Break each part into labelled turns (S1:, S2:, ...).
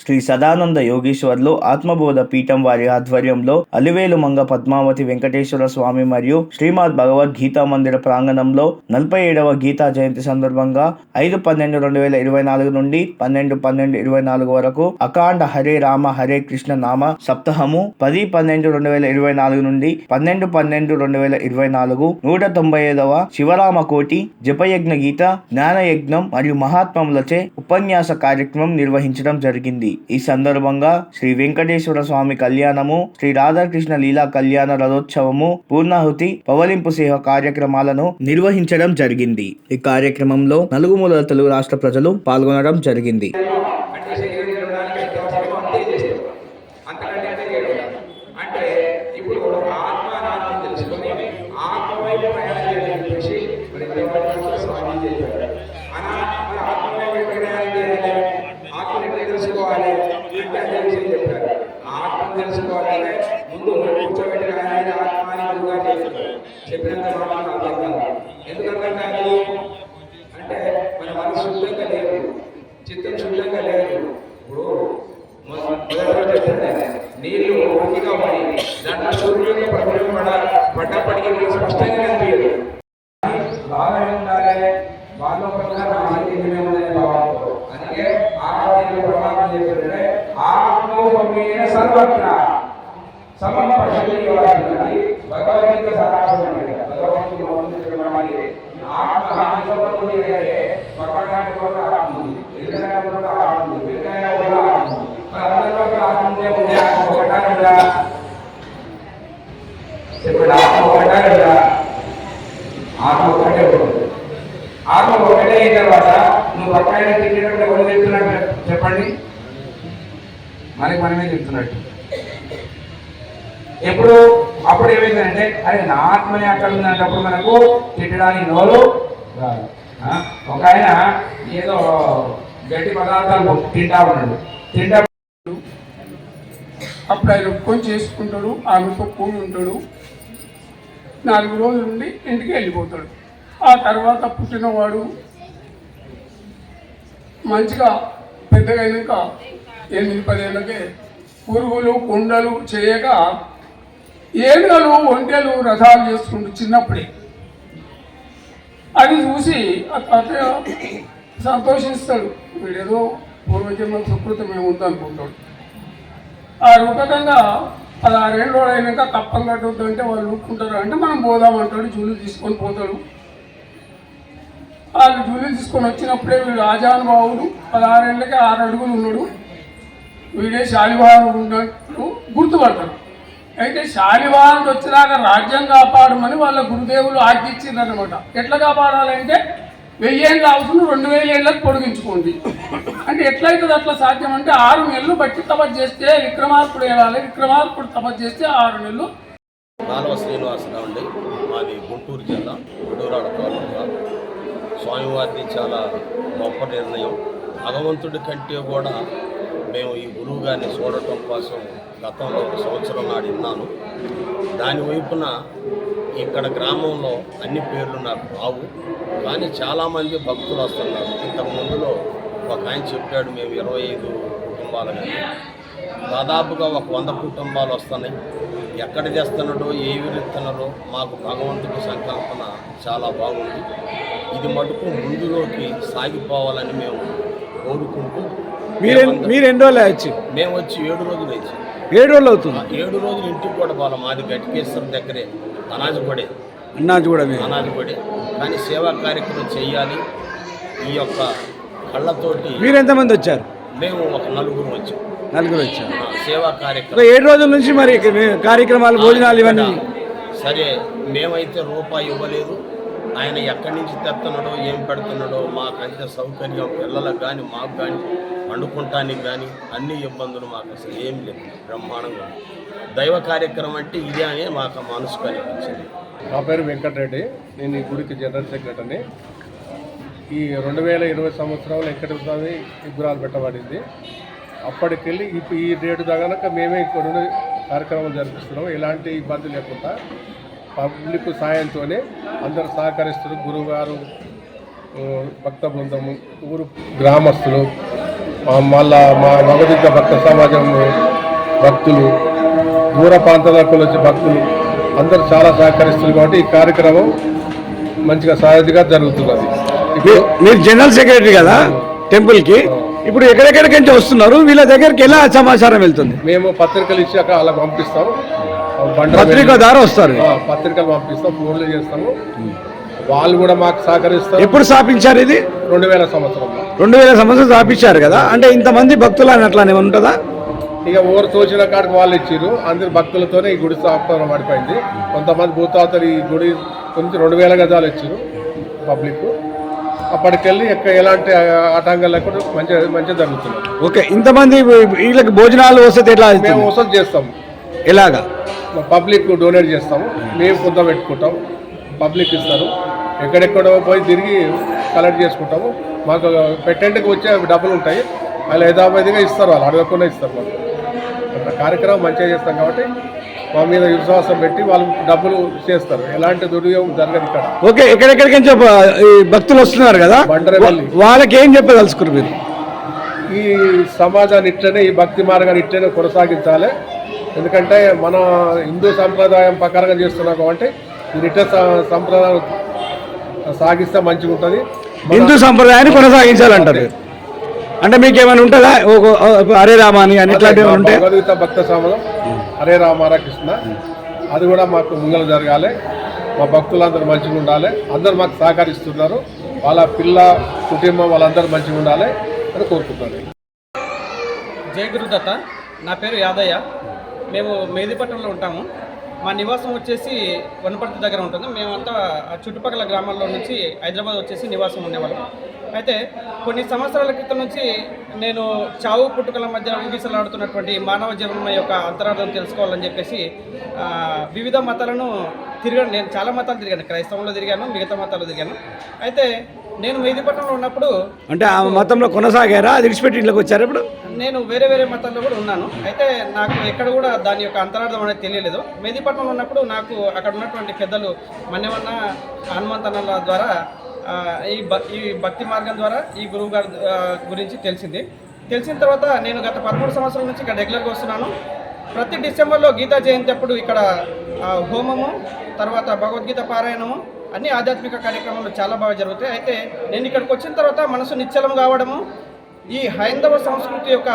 S1: శ్రీ సదానంద యోగీశ్వర్లు ఆత్మబోధ పీఠం వారి ఆధ్వర్యంలో అలివేలు మంగ పద్మావతి వెంకటేశ్వర స్వామి మరియు శ్రీమద్ భగవద్ గీతా మందిర ప్రాంగణంలో నలభై ఏడవ గీతా జయంతి సందర్భంగా ఐదు పన్నెండు రెండు వేల ఇరవై నాలుగు నుండి పన్నెండు పన్నెండు ఇరవై నాలుగు వరకు అఖాండ హరే రామ హరే కృష్ణ నామ సప్తాహము పది పన్నెండు రెండు వేల ఇరవై నాలుగు నుండి పన్నెండు పన్నెండు రెండు వేల ఇరవై నాలుగు నూట తొంభై ఐదవ శివరామ కోటి జపయజ్ఞ గీత జ్ఞానయజ్ఞం మరియు మహాత్మములచే ఉపన్యాస కార్యక్రమం నిర్వహించడం జరిగింది. ఈ సందర్భంగా శ్రీ వెంకటేశ్వర స్వామి కళ్యాణము శ్రీ రాధాకృష్ణ లీలా కళ్యాణ రథోత్సవము పూర్ణాహుతి పవలింపు సేవ కార్యక్రమాలను నిర్వహించడం జరిగింది. ఈ కార్యక్రమంలో నలుగుమూల తెలుగు రాష్ట్ర ప్రజలు పాల్గొనడం జరిగింది
S2: అంటే శరీరం తినడానికి అవసరమో అంతే చేస్తాం అంతకంటే అంతే చేయడం అంటే ఇప్పుడు ఆత్మ నాత్మ తెలుసుకొని ఆత్మ వైపు ప్రయాణం చేయాలని చెప్పేసి మరి దేవాలయంలో స్వామి చెప్పారు అనా మరి ఆత్మ వైపు ఎట్లా ప్రయాణం చేయాలి ఆత్మని ఎట్లా తెలుసుకోవాలి అంటే అదే విషయం చెప్పారు తెలుసుకోవాలంటే ముందు కూర్చోబెట్టిన ఆయన ఆత్మ చెప్పినంత మాత్రం అర్థం కాదు కాదు అంటే మన మనసు శుద్ధంగా లేదు చిత్తం శుద్ధంగా లేదు ఇప్పుడు మొ- మొదటి నీళ్ళు ఒక్కిగా పడి దాంట్లో సూర్యుడు పడడం పడ పడ్డప్పటికీ స్పష్టంగా కనిపించదు బాగా ఉండాలి వాళ్ళ ఆత్మోపమేన సర్వత్ర సమం పశువులు ఇవ్వాలి భగవద్గీత ఆత్మ ఆత్మ మరి ఆత్మ చెప్పండి. ఒకటే ఉంటుంది ఆత్మ ఒకటే అయిన తర్వాత నువ్వు పక్కన ఎవరు చెప్పండి. మనకి మనమే చెప్తున్నట్టు. ఎప్పుడు అప్పుడు ఏమైందంటే అరే నా ఆత్మని అక్కడ ఉందంటప్పుడు మనకు తిట్టడానికి నోరు రాదు. ఒక ఆయన ఏదో గట్టి పదార్థాలు తింటా ఉన్నాడు. తింటా
S3: అప్పుడు ఆయన ఒప్పుకొని చేసుకుంటాడు ఆమెతో కూడి ఉంటాడు. నాలుగు రోజుల నుండి ఇంటికి వెళ్ళిపోతాడు. ఆ తర్వాత పుట్టినవాడు మంచిగా పెద్దగా అయినాక ఎనిమిది పదేళ్ళకే? పురుగులు కుండలు చేయక ఏనుగలు ఒంటెలు రథాలు చేసుకుంటూ చిన్నప్పుడే. అది చూసి ఆ సంతోషిస్తాడు. వీడేదో పూర్వజన్మ సుకృతం ఏముందనుకుంటాడు ఆ రూపకంగా పదహారేళ్ళు అయినాక కప్పం కట్టద్దు అంటే వాళ్ళు ఊరుకుంటారు అంటే మనం పోదామంటాడు జూలు తీసుకొని పోతాడు. వాళ్ళు జూలు తీసుకొని వచ్చినప్పుడే వీడు ఆజానుభావుడు పదహారేళ్ళకి ఆరు అడుగులు ఉన్నాడు. వీడే శాలివాహనుడు ఉన్నట్టు అయితే శాలివారుడు వచ్చినాక రాజ్యం కాపాడమని వాళ్ళ గురుదేవులు ఆజ్ఞించిందనమాట ఎట్లా కాపాడాలంటే వెయ్యేళ్ళు అవసరం రెండు వేల ఏళ్ళకు పొడిగించుకోండి. అంటే ఎట్లయితుంది అట్లా సాధ్యం అంటే ఆరు నెలలు బట్టి తపస్సు చేస్తే విక్రమార్కుడు వెళ్ళాలి విక్రమార్కుడు తపస్సు చేస్తే ఆరు నెలలు.
S4: నాలువ శ్రీనివాసరావు అండి. మాది గుంటూరు జిల్లా గుడూరాడ తాలూకా స్వామివారిది చాలా గొప్ప నిర్ణయం. భగవంతుడి కంటే కూడా మేము ఈ గురువు గారిని చూడటం కోసం గతంలో ఒక సంవత్సరం నాడు విన్నాను. దాని వైపున ఇక్కడ గ్రామంలో అన్ని పేర్లు నాకు రావు. కానీ చాలామంది భక్తులు వస్తున్నారు. ఇంతకు ముందులో ఒక ఆయన చెప్పాడు మేము ఇరవై ఐదు కుటుంబాలు దాదాపుగా ఒక వంద కుటుంబాలు వస్తున్నాయి. ఎక్కడ చేస్తున్నాడో ఏ ఇస్తున్నారో మాకు భగవంతుడి సంకల్పన చాలా బాగుంది. ఇది మటుకు ముందులోకి సాగిపోవాలని మేము కోరుకుంటూ
S5: మీరు మీరు ఎన్ని రోజులు వచ్చి
S4: మేము వచ్చి ఏడు రోజులు వచ్చి
S5: ఏడు రోజులు అవుతుంది.
S4: ఏడు రోజులు ఇంటికి కూడా పోవాలి మాది గట్టికేశ్వరం దగ్గరే అనాజపడే
S5: అన్నాజు కూడా మీరు
S4: అనాజపడే కానీ సేవా కార్యక్రమం చేయాలి. ఈ యొక్క కళ్ళతోటి
S5: మీరు ఎంతమంది వచ్చారు?
S4: మేము ఒక నలుగురు వచ్చాం.
S5: నలుగురు వచ్చారు.
S4: ఆ సేవా కార్యక్రమం.
S5: ఏడు రోజుల నుంచి మరి కార్యక్రమాలు భోజనాలు ఇవన్నీ
S4: సరే మేమైతే రూపాయి ఇవ్వలేదు. ఆయన ఎక్కడి నుంచి తెస్తున్నాడో ఏం పెడుతున్నాడో మాకంటే సౌకర్యం పిల్లలకు కానీ మాకు కానీ వండుకుంటానికి కానీ అన్ని ఇబ్బందులు మాకు అసలు ఏం లేదు బ్రహ్మాండంగా దైవ కార్యక్రమం అంటే ఇదే అని మాకు మనసుకు అనిపించింది.
S6: నా పేరు వెంకటరెడ్డి. నేను ఈ గుడికి జనరల్ సెక్రటరీని. ఈ రెండు వేల ఇరవై సంవత్సరంలో వెంకటేశ్వర స్వామి విగ్రహాలు పెట్టబడింది. అప్పటికెళ్ళి ఇప్పుడు ఈ డేటు దాకా మేమే ఇక్కడ కార్యక్రమం జరిపిస్తున్నాం ఎలాంటి ఇబ్బంది లేకుండా పబ్లిక్ సాయంతోనే అందరు సహకరిస్తారు గురువుగారు భక్త బృందము ఊరు గ్రామస్తులు మళ్ళా మా భగవద్గీత భక్త సమాజం భక్తులు దూర ప్రాంతాలకు వచ్చే భక్తులు అందరూ చాలా సహకరిస్తున్నారు కాబట్టి ఈ కార్యక్రమం మంచిగా సహజంగా జరుగుతున్నది.
S5: మీరు జనరల్ సెక్రటరీ కదా టెంపుల్కి ఇప్పుడు ఎక్కడెక్కడికి నుంచి వస్తున్నారు వీళ్ళ దగ్గరికి ఎలా సమాచారం వెళ్తుంది?
S6: మేము పత్రికలు ఇచ్చాక అలా పంపిస్తాం బండ్ల
S5: పత్రిక ద్వారా వస్తారు.
S6: పత్రికలు పంపిస్తాం ఫోన్లు చేస్తాము. వాళ్ళు కూడా మాకు సహకరిస్తారు.
S5: ఎప్పుడు స్థాపించారు ఇది?
S6: రెండు వేల సంవత్సరంలో.
S5: రెండు వేల సంవత్సరం స్థాపించారు కదా? అంటే ఇంతమంది భక్తులు అని అట్లా ఏమైనా ఉంటుందా?
S6: ఇక ఊరు తోచిన కాడికి వాళ్ళు ఇచ్చిర్రు. అందరు భక్తులతోనే ఈ గుడి స్థాపన పడిపోయింది. కొంతమంది భూతాతలు ఈ గుడి గురించి రెండు వేల గజాలు ఇచ్చారు పబ్లిక్ అప్పటికెళ్ళి ఎక్క ఎలాంటి ఆటంకాలు లేకుండా మంచిగా మంచిగా జరుగుతుంది
S5: ఓకే ఇంతమంది వీళ్ళకి భోజనాలు వస్తే ఎట్లా
S6: మేము? వసూలు చేస్తాము
S5: ఎలాగా?
S6: పబ్లిక్ డొనేట్ చేస్తాము. మేము కొంత పెట్టుకుంటాం పబ్లిక్ ఇస్తారు. ఎక్కడెక్కడో పోయి తిరిగి కలెక్ట్ చేసుకుంటాము. మాకు పెట్టేందుకు వచ్చే డబ్బులు ఉంటాయి. వాళ్ళు యథాపతిగా ఇస్తారు. వాళ్ళు అడగకుండా ఇస్తారు మాకు. అట్లా కార్యక్రమం మంచిగా చేస్తాం కాబట్టి మా మీద విశ్వాసం పెట్టి వాళ్ళు డబ్బులు చేస్తారు. ఎలాంటి దుర్యోగం జరగదు ఇక్కడ.
S5: ఓకే ఎక్కడెక్కడికి భక్తులు వస్తున్నారు కదా. వాళ్ళకి ఏం చెప్పదలుచుకున్నారు మీరు?
S6: ఈ సమాజాన్ని ఇట్లనే ఈ భక్తి మార్గాన్ని ఇట్లనే కొనసాగించాలి. ఎందుకంటే మన హిందూ సంప్రదాయం ప్రకారంగా చేస్తున్నాం కాబట్టి స- సంప్రదాయం సాగిస్తే మంచిగా ఉంటుంది.
S5: హిందూ సంప్రదాయాన్ని కొనసాగించాలంటారు. అంటే మీకు ఏమైనా ఉంటుందా హరే రామ అని అని ఇట్లాంటివి ఏమైనా ఉంటాయి
S6: భగవద్గీత భక్త సమాజం హరే రామారా కృష్ణ అది కూడా మాకు ముంగలు జరగాలి. మా భక్తులందరూ మంచిగా ఉండాలి. అందరూ మాకు సహకరిస్తున్నారు. వాళ్ళ పిల్ల కుటుంబం వాళ్ళందరూ మంచిగా ఉండాలి అని కోరుకుంటున్నాను.
S7: జై గురుదత్త. నా పేరు యాదయ్య. మేము మేదిపట్నంలో ఉంటాము. మా నివాసం వచ్చేసి వనపర్తి దగ్గర ఉంటుంది. మేమంతా ఆ చుట్టుపక్కల గ్రామాల్లో నుంచి హైదరాబాద్ వచ్చేసి నివాసం ఉండేవాళ్ళం. అయితే కొన్ని సంవత్సరాల క్రితం నుంచి నేను చావు పుట్టుకల మధ్య ఊగిసలాడుతున్నటువంటి మానవ జీవనం యొక్క అంతరార్థం తెలుసుకోవాలని చెప్పేసి వివిధ మతాలను తిరిగాను. నేను చాలా మతాలు తిరిగాను. క్రైస్తవంలో తిరిగాను మిగతా మతాలు తిరిగాను. అయితే నేను మెహదీపట్నంలో ఉన్నప్పుడు
S5: అంటే ఆ మతంలో కొనసాగారా? అది విడిచిపెట్టి ఇంట్లోకి వచ్చారు ఇప్పుడు?
S7: నేను వేరే వేరే మతాల్లో కూడా ఉన్నాను. అయితే నాకు ఎక్కడ కూడా దాని యొక్క అంతరార్థం అనేది తెలియలేదు. మెహదీపట్నంలో ఉన్నప్పుడు నాకు అక్కడ ఉన్నటువంటి పెద్దలు మన్యమన్న హనుమంతన్నల ద్వారా ఈ ఈ భక్తి మార్గం ద్వారా ఈ గురువు గారి గురించి తెలిసింది. తెలిసిన తర్వాత నేను గత పదమూడు సంవత్సరాల నుంచి ఇక్కడ రెగ్యులర్గా వస్తున్నాను. ప్రతి డిసెంబర్లో గీతా జయంతి అప్పుడు ఇక్కడ హోమము తర్వాత భగవద్గీత పారాయణము అన్ని ఆధ్యాత్మిక కార్యక్రమాలు చాలా బాగా జరుగుతాయి. అయితే నేను ఇక్కడికి వచ్చిన తర్వాత మనసు నిశ్చలం కావడము ఈ హైందవ సంస్కృతి యొక్క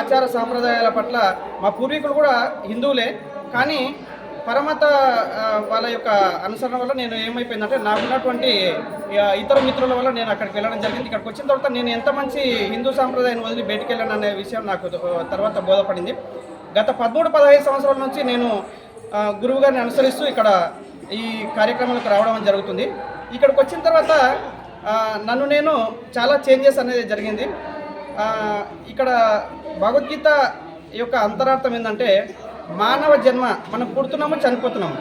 S7: ఆచార సాంప్రదాయాల పట్ల మా పూర్వీకులు కూడా హిందువులే కానీ పరమత వాళ్ళ యొక్క అనుసరణ వల్ల నేను ఏమైపోయిందంటే నాకున్నటువంటి ఉన్నటువంటి ఇతర మిత్రుల వల్ల నేను అక్కడికి వెళ్ళడం జరిగింది. ఇక్కడికి వచ్చిన తర్వాత నేను ఎంత మంచి హిందూ సాంప్రదాయాన్ని వదిలి బయటికి వెళ్ళాను అనే విషయం నాకు తర్వాత బోధపడింది. గత పదమూడు పదహైదు సంవత్సరాల నుంచి నేను గురువు గారిని అనుసరిస్తూ ఇక్కడ ఈ కార్యక్రమాలకు రావడం జరుగుతుంది. ఇక్కడికి వచ్చిన తర్వాత నన్ను నేను చాలా చేంజెస్ అనేది జరిగింది. ఇక్కడ భగవద్గీత యొక్క అంతరార్థం ఏంటంటే మానవ జన్మ మనం పుడుతున్నాము చనిపోతున్నాము?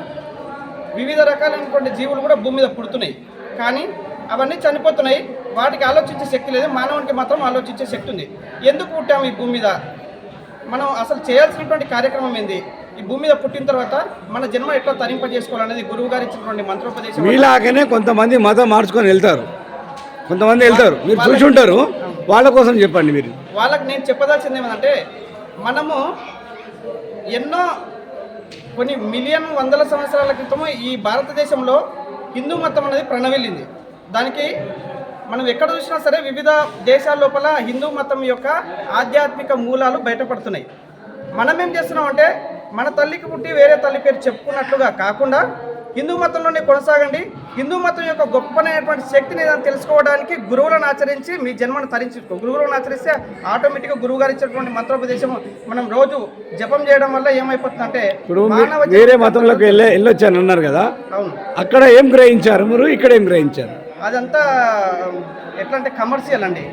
S7: వివిధ రకాలైనటువంటి జీవులు కూడా భూమి మీద పుడుతున్నాయి. కానీ అవన్నీ చనిపోతున్నాయి. వాటికి ఆలోచించే శక్తి లేదు. మానవునికి మాత్రం ఆలోచించే శక్తి ఉంది. ఎందుకు పుట్టాము ఈ భూమి మీద? మనం అసలు చేయాల్సినటువంటి కార్యక్రమం ఏంది? ఈ భూమి మీద పుట్టిన తర్వాత మన జన్మ ఎట్లా తరింపజేసుకోవాలనేది గురువు గారు ఇచ్చినటువంటి మంత్రోపదేశం.
S5: మీలాగనే కొంతమంది మతం మార్చుకొని వెళ్తారు. కొంతమంది వెళ్తారు. మీరు చూసి ఉంటారు. వాళ్ళ కోసం చెప్పండి మీరు.
S7: వాళ్ళకి నేను చెప్పదలసింది ఏమంటే మనము ఎన్నో కొన్ని మిలియన్ వందల సంవత్సరాల క్రితము ఈ భారతదేశంలో హిందూ మతం అనేది ప్రణవిల్లింది. దానికి మనం ఎక్కడ చూసినా సరే వివిధ దేశాల లోపల హిందూ మతం యొక్క ఆధ్యాత్మిక మూలాలు బయటపడుతున్నాయి. మనం ఏం చేస్తున్నాం అంటే మన తల్లికి పుట్టి వేరే తల్లి పేరు చెప్పుకున్నట్లుగా కాకుండా హిందూ మతంలోనే కొనసాగండి. హిందూ మతం యొక్క గొప్పనైనటువంటి శక్తిని తెలుసుకోవడానికి గురువులను ఆచరించి మీ జన్మను తరించుకో గురువులను ఆచరిస్తే ఆటోమేటిక్గా గురువు గారు ఇచ్చినటువంటి మంత్రోపదేశం మనం రోజు జపం చేయడం వల్ల ఏమైపోతుందంటే
S5: వేరే మతంలోకి వెళ్ళే వెళ్ళొచ్చాను అన్నారు కదా.
S7: అవును.
S5: అక్కడ ఏం గ్రహించారు? మీరు ఇక్కడ ఏం గ్రహించారు?
S7: అదంతా ఎట్లా అంటే కమర్షియల్ అండి.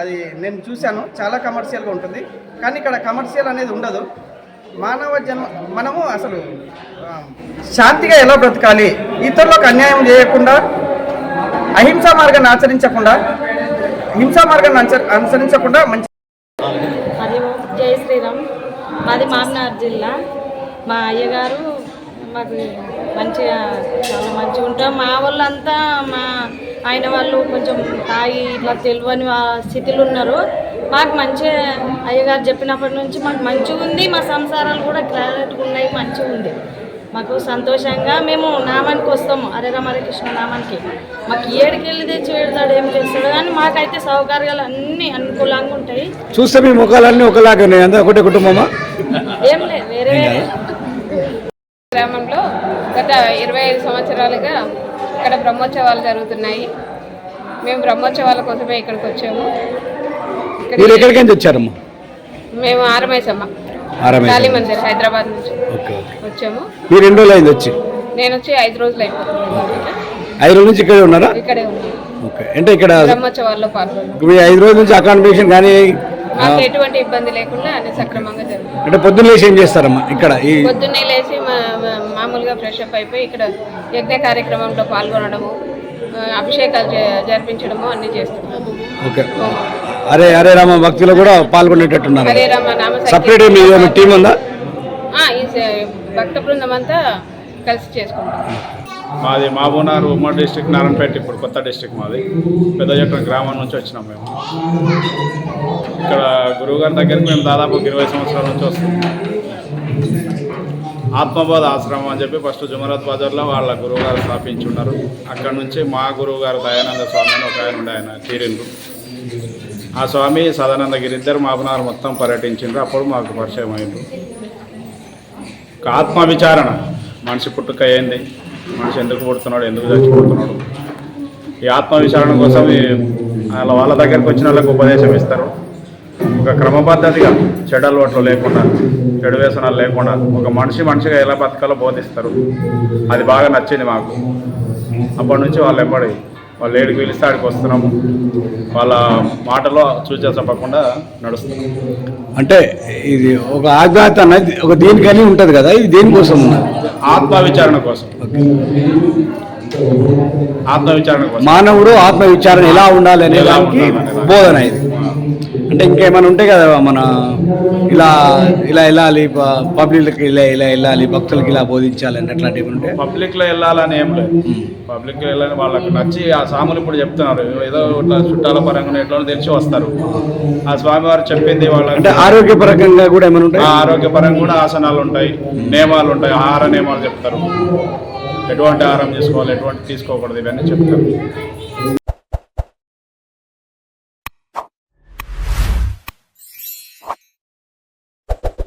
S7: అది నేను చూశాను. చాలా కమర్షియల్గా ఉంటుంది. కానీ ఇక్కడ కమర్షియల్ అనేది ఉండదు. మానవ జన్మ మనము అసలు శాంతిగా ఎలా బ్రతకాలి? ఇతరులకు అన్యాయం చేయకుండా అహింసా మార్గాన్ని ఆచరించకుండా హింసా మార్గాన్ని అనుసరించకుండా మంచి
S8: జై శ్రీరామ్. మాది మామనార్ జిల్లా. మా అయ్యగారు మాకు మంచిగా చాలా మంచిగా ఉంటాం మా వాళ్ళంతా మా ఆయన వాళ్ళు కొంచెం తాగి ఇట్లా తెలియని స్థితిలో ఉన్నారు. మాకు మంచిగా అయ్యగారు చెప్పినప్పటి నుంచి మాకు మంచిగా ఉంది మా సంసారాలు కూడా క్లారిటీగా ఉన్నాయి మంచిగా ఉంది. మాకు సంతోషంగా మేము నామానికి వస్తాము హరే రామ హరే కృష్ణ నామానికి. మాకు ఏడికి వెళ్ళి తెచ్చి పెడతాడు ఏం చేస్తాడు కానీ మాకైతే సౌకర్యాలు అన్నీ అనుకూలంగా ఉంటాయి.
S5: చూస్తే మీ ముఖాలన్నీ ఒకలాగా ఉన్నాయి ఒకటే కుటుంబమా?
S8: ఏం లేదు వేరే వేరే.
S9: గ్రామంలో గత ఇరవై ఐదు సంవత్సరాలుగా ఇక్కడ బ్రహ్మోత్సవాలు జరుగుతున్నాయి. మేము బ్రహ్మోత్సవాల కోసమే ఇక్కడికి వచ్చాము.
S5: మీరు ఎక్కడికి నుంచి వచ్చారమ్మా?
S9: మేము ఆరమైసమ్మ. కాళీ మందిర్ హైదరాబాద్ నుంచి
S5: ఓకే ఓకే.
S9: వచ్చాము.
S5: మీరు ఎన్ని రోజులు అయింది వచ్చి?
S9: నేను వచ్చి ఐదు రోజులు అయిపోతుంది.
S5: ఐదు రోజుల నుంచి ఇక్కడే ఉన్నారా?
S9: ఇక్కడే ఉన్నాను
S5: ఓకే. అంటే ఇక్కడ
S9: బ్రహ్మోత్సవాల్లో
S5: మీ ఐదు రోజుల నుంచి అకామిడేషన్ కానీ
S9: మాకు ఎటువంటి ఇబ్బంది లేకుండా అన్ని సక్రమంగా జరుగుతుంది.
S5: అంటే పొద్దున్న లేచి ఏం చేస్తారమ్మా ఇక్కడ ఈ
S9: పొద్దున్నే లేచి మామూలుగా ఫ్రెష్ అప్ అయిపోయి ఇక్కడ యజ్ఞ కార్యక్రమంలో పాల్గొనడము అభిషేకాలు జరిపించడము అన్నీ చేస్తున్నాము
S5: ఓకే. అరే అరే రామ భక్తులు కూడా పాల్గొనేటట్టున్నారు.
S9: హరే రామ నామ
S5: సపరేట్ మీ టీం ఉందా?
S9: ఆ, ఈ స- భక్త బృందం అంతా కలిసి చేసుకుంటాం.
S10: మాది మహబూబ్నగర్ ఉమ్మడి డిస్టిక్ నారాయణపేట ఇప్పుడు కొత్త డిస్టిక్ మాది. పెద్ద చెట్టు గ్రామం నుంచి వచ్చినాం మేము. ఇక్కడ గురువుగారి దగ్గరికి మేము దాదాపు ఇరవై సంవత్సరాల నుంచి వస్తున్నాం. ఆత్మబోధ ఆశ్రమం అని చెప్పి ఫస్ట్ జుమరత్ బజార్లో వాళ్ళ గురువుగారు స్థాపించి ఉన్నారు అక్కడ నుంచి మా గురువుగారు దయానంద స్వామి అని ఒక ఆయన ఉండే ఆయన తీరిండ్రు. ఆ స్వామి సదానందగిరి ఇద్దరు మాపనాలు మొత్తం పర్యటించిండ్రు. అప్పుడు మాకు పరిచయం అయింది. ఒక ఆత్మ విచారణ మనిషి పుట్టుక అయింది మనిషి ఎందుకు పుడుతున్నాడు? ఎందుకు చచ్చిపోతున్నాడు? ఈ ఆత్మ విచారణ కోసం వాళ్ళ వాళ్ళ దగ్గరికి వచ్చిన వాళ్ళకి ఉపదేశం ఇస్తారు. ఒక క్రమపద్ధతిగా చెడు అలవాట్లు లేకుండా చెడు వ్యసనాలు లేకుండా ఒక మనిషి మనిషిగా ఎలా బతకాలో బోధిస్తారు. అది బాగా నచ్చింది మాకు. అప్పటి నుంచి వాళ్ళు ఎంబడి వాళ్ళు ఏడికి పిలిస్తే ఆడికి వస్తున్నాము. వాళ్ళ మాటలో చూచా చెప్పకుండా నడుస్తున్నాం.
S5: అంటే ఇది ఒక ఆజ్ఞాత అన్నది ఒక దేనికని ఉంటది కదా ఇది దేనికోసం? ఉన్నది
S10: ఆత్మ విచారణ కోసం. ఆత్మ విచారణ కోసం.
S5: మానవుడు ఆత్మ విచారణ ఎలా ఉండాలి అనే
S10: ఎలా
S5: దానికి
S10: ఉండాలి అనే
S5: బోధన ఇది. అంటే ఇంకేమైనా ఉంటాయి కదా మన ఇలా ఇలా వెళ్ళాలి పబ్లిక్కి ఇలా ఇలా వెళ్ళాలి భక్తులకి ఇలా బోధించాలి అని అట్లాంటివి ఉంటే?
S10: పబ్లిక్లో వెళ్ళాలని ఏం లేదు. పబ్లిక్లో వెళ్ళాలని వాళ్ళకి నచ్చి ఆ స్వాములు ఇప్పుడు చెప్తున్నారు. ఏదో ఇట్లా చుట్టాల పరంగా ఎట్లా తెలిసి వస్తారు. ఆ స్వామివారు చెప్పింది
S5: అంటే
S10: వాళ్ళకి
S5: ఆరోగ్యపరంగా కూడా ఏమైనా ఉంటాయి
S10: ఆరోగ్యపరంగా కూడా ఆసనాలు ఉంటాయి నియమాలు ఉంటాయి ఆహార నియమాలు చెప్తారు. ఎటువంటి ఆహారం తీసుకోవాలి ఎటువంటి తీసుకోకూడదు ఇవన్నీ చెప్తారు.